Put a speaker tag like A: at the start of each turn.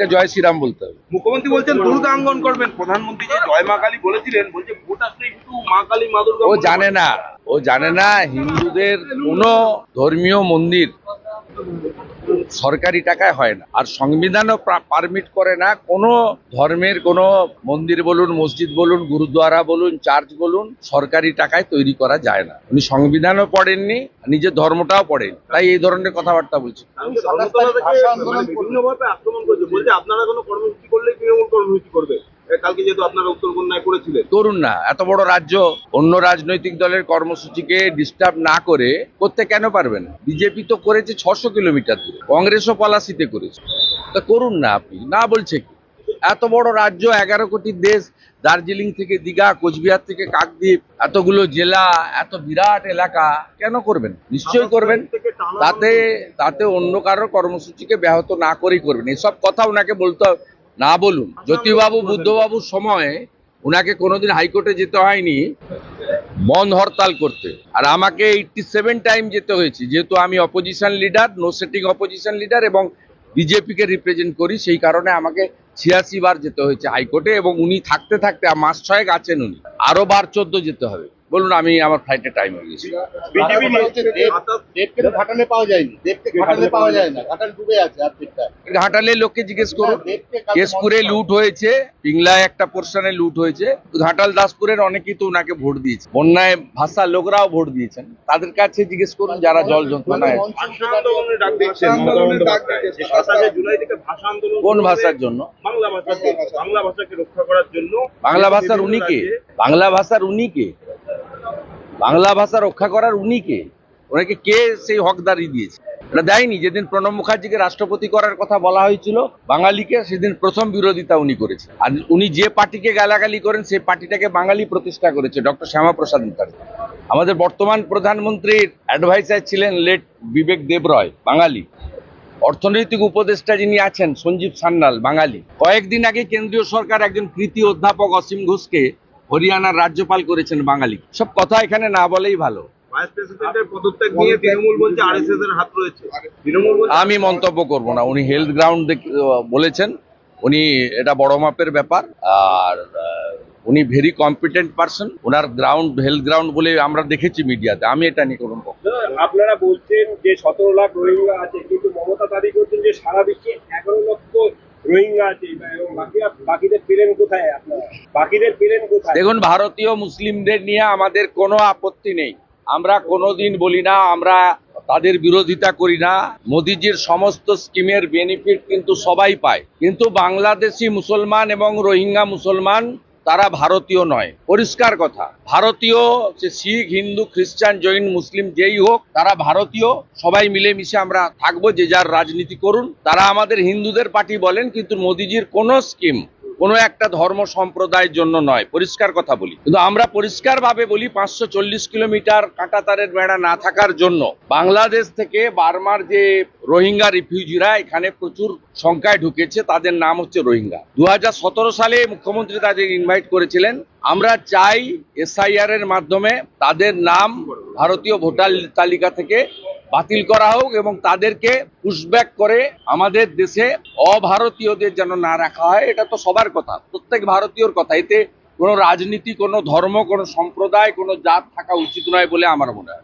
A: আমাকে জয় শ্রীরাম বলতে হবে।
B: মুখ্যমন্ত্রী বলছেন দুর্গাঙ্গন করবেন। প্রধানমন্ত্রী যে জয় মা কালী বলেছিলেন বলছে ভোট আসলে কিন্তু মা কালী মা দুর্গা
A: ও জানে না ও জানে না হিন্দুদের কোনো ধর্মীয় মন্দির সরকারি টাকায় হয় না। আর সংবিধানও পারমিট করে না। কোনো ধর্মের কোনো মন্দির বলুন মসজিদ বলুন গুরুদ্বারা বলুন চার্চ বলুন সরকারি টাকায় তৈরি করা যায় না। উনি সংবিধানও পড়েননি নিজের ধর্মটাও পড়েন। তাই এই ধরনের কথাবার্তা
B: আক্রমণ করেছে। বলছে আপনারা কোনো কর্মসূচি করলে তৃণমূল কর্মসূচি করবে। কালকে যেহেতু আপনারা করেছিলেন
A: করুন না এত বড় রাজ্য অন্য রাজনৈতিক দলের কর্মসূচিকে ডিস্টার্ব না করে করতে কেন পারবেন? বিজেপি তো করেছে ছশো কিলোমিটার দূরে কংগ্রেসও পলাশিতে করেছে। তা করুন না আপনি না বলছে কি? এত বড় রাজ্য এগারো কোটির দেশ দার্জিলিং থেকে দীঘা কোচবিহার থেকে কাকদ্বীপ এতগুলো জেলা এত বিরাট এলাকা কেন করবেন? নিশ্চয়ই করবেন। তাতে তাতে অন্য কারোর কর্মসূচিকে ব্যাহত না করেই করবেন। এসব কথা ওনাকে বলতে হবে। না বলুন, জ্যোতিবাবু বুদ্ধবাবুর সময়ে ওনাকে কোনোদিন হাইকোর্টে যেতে হয়নি বন্ধ হরতাল করতে। আর আমাকে এইটটি সেভেন টাইম যেতে হয়েছে, যেহেতু আমি opposition leader no setting opposition leader এবং বিজেপিকে রিপ্রেজেন্ট করি, সেই কারণে আমাকে ছিয়াশি বার যেতে হয়েছে হাইকোর্টে এবং উনি থাকতে থাকতে মাস ছয়েক আছেন উনি। আরও বার চোদ্দ যেতে হবে। বলুন আমি আমার ফ্লাইটে টাইম হয়ে গেছি।
C: দেবকে ঘাটালে পাওয়া যায়নি। দেবকে ঘাটালে পাওয়া যায় না ঘাটাল ডুবে আছে আর্থিকটা।
A: ঘাটালে লোককে জিজ্ঞেস করুন। কেশপুরে লুট হয়েছে পিংলায় একটা পোর্শনে লুট হয়েছে। ঘাটাল দাসপুরের অনেকেই তো ওনাকে ভোট দিয়েছে। বন্যায় ভাষার লোকরাও ভোট দিয়েছেন। তাদের কাছে জিজ্ঞেস করুন যারা জল যন্ত্রণায়।
B: ভাষা ভাষা আন্দোলন
A: কোন ভাষার জন্য?
B: বাংলা ভাষাকে বাংলা ভাষাকে রক্ষা করার জন্য
A: বাংলা ভাষার উনি কে? বাংলা ভাষার উনি কে? বাংলা ভাষা রক্ষা করার উনি কে? ওনাকে কে সেই হকদারি দিয়েছে? ওটা দেয়নি। যেদিন প্রণব মুখার্জিকে রাষ্ট্রপতি করার কথা বলা হয়েছিল, বাঙালিকে সেদিন প্রথম বিরোধিতা উনি করেছে আর উনি যে পার্টিকে গালাগালি করেন, সেই পার্টিটাকে বাঙালি প্রতিষ্ঠা করেছে ডক্টর শ্যামাপ্রসাদ মুখার্জি। আমাদের বর্তমান প্রধানমন্ত্রীর অ্যাডভাইসার ছিলেন লেট বিবেক দেবরয়, বাঙালি। অর্থনৈতিক উপদেষ্টা যিনি আছেন, সঞ্জীব সান্যাল, বাঙালি। কয়েকদিন আগে কেন্দ্রীয় সরকার একজন কৃতি অধ্যাপক অসীম ঘোষকে হরিয়ানার রাজ্যপাল করেছেন বাঙালি। সব কথা এখানে না বলেই ভালো।
B: ভাইস প্রেসিডেন্টের পদত্যাগ নিয়ে তৃণমূল বলছে আরএসএস এর হাত রয়েছে। তৃণমূল বলছে
A: আমি মন্তব্য করব না। উনি হেলথ গ্রাউন্ড বলেছেন। উনি এটা বড় মাপের ব্যাপার। আর উনি ভেরি কম্পিটেন্ট পার্সন ওনার গ্রাউন্ড হেলথ গ্রাউন্ড বলে আমরা দেখেছি মিডিয়াতে। আমি এটা নিয়ে কোনো বক্তব্য
D: আপনারা বলছেন যে সতেরো লাখ রোহিঙ্গা আছে কিন্তু মমতা দাবি করছেন যে সারা বিশ্বে এগারো লক্ষ
A: দেখুন, ভারতীয় মুসলিমদের নিয়ে আমাদের কোনো আপত্তি নেই। আমরা কোনোদিন বলি না, আমরা তাদের বিরোধিতা করি না। মোদিজির সমস্ত স্কিমের বেনিফিট কিন্তু সবাই পায়। কিন্তু বাংলাদেশি মুসলমান এবং রোহিঙ্গা মুসলমান তারা ভারতীয় নয়। পরিষ্কার কথা। ভারতীয়, সে শিখ, হিন্দু, খ্রিস্টান, জৈন, মুসলিম যেই হোক, তারা ভারতীয়। সবাই মিলে মিশে আমরা থাকব, যে যার রাজনীতি করুন। তারা আমাদের হিন্দুদের পার্টি বলেন, কিন্তু মোদিজির কোনো স্কিম কোনো একটা ধর্ম সম্প্রদায়ের জন্য নয়, পরিষ্কার কথা বলি। কিন্তু আমরা পরিষ্কার ভাবে বলি পাঁচশো চল্লিশ কিলোমিটার কাঁটাতারের বেড়া না থাকার জন্য বাংলাদেশ থেকে বার্মার যে রোহিঙ্গা রিফিউজিরা এখানে প্রচুর সংখ্যায় ঢুকেছে, তাদের নাম হচ্ছে রোহিঙ্গা। দু হাজার সতেরো সালে মুখ্যমন্ত্রী তাদের ইনভাইট করেছিলেন। আমরা চাই এসআইআর এর মাধ্যমে তাদের নাম ভারতীয় ভোটার তালিকা থেকে বাতিল করা হোক এবং তাদেরকে পুশব্যাক করে আমাদের দেশে অভারতীয়দের যেন না রাখা হয়, এটা তো সবার কথা, প্রত্যেক ভারতীয়র কথা। এতে কোনো রাজনীতি, কোনো ধর্ম, কোনো সম্প্রদায়, কোনো জাত থাকা উচিত নয় বলে আমার মনে হয়।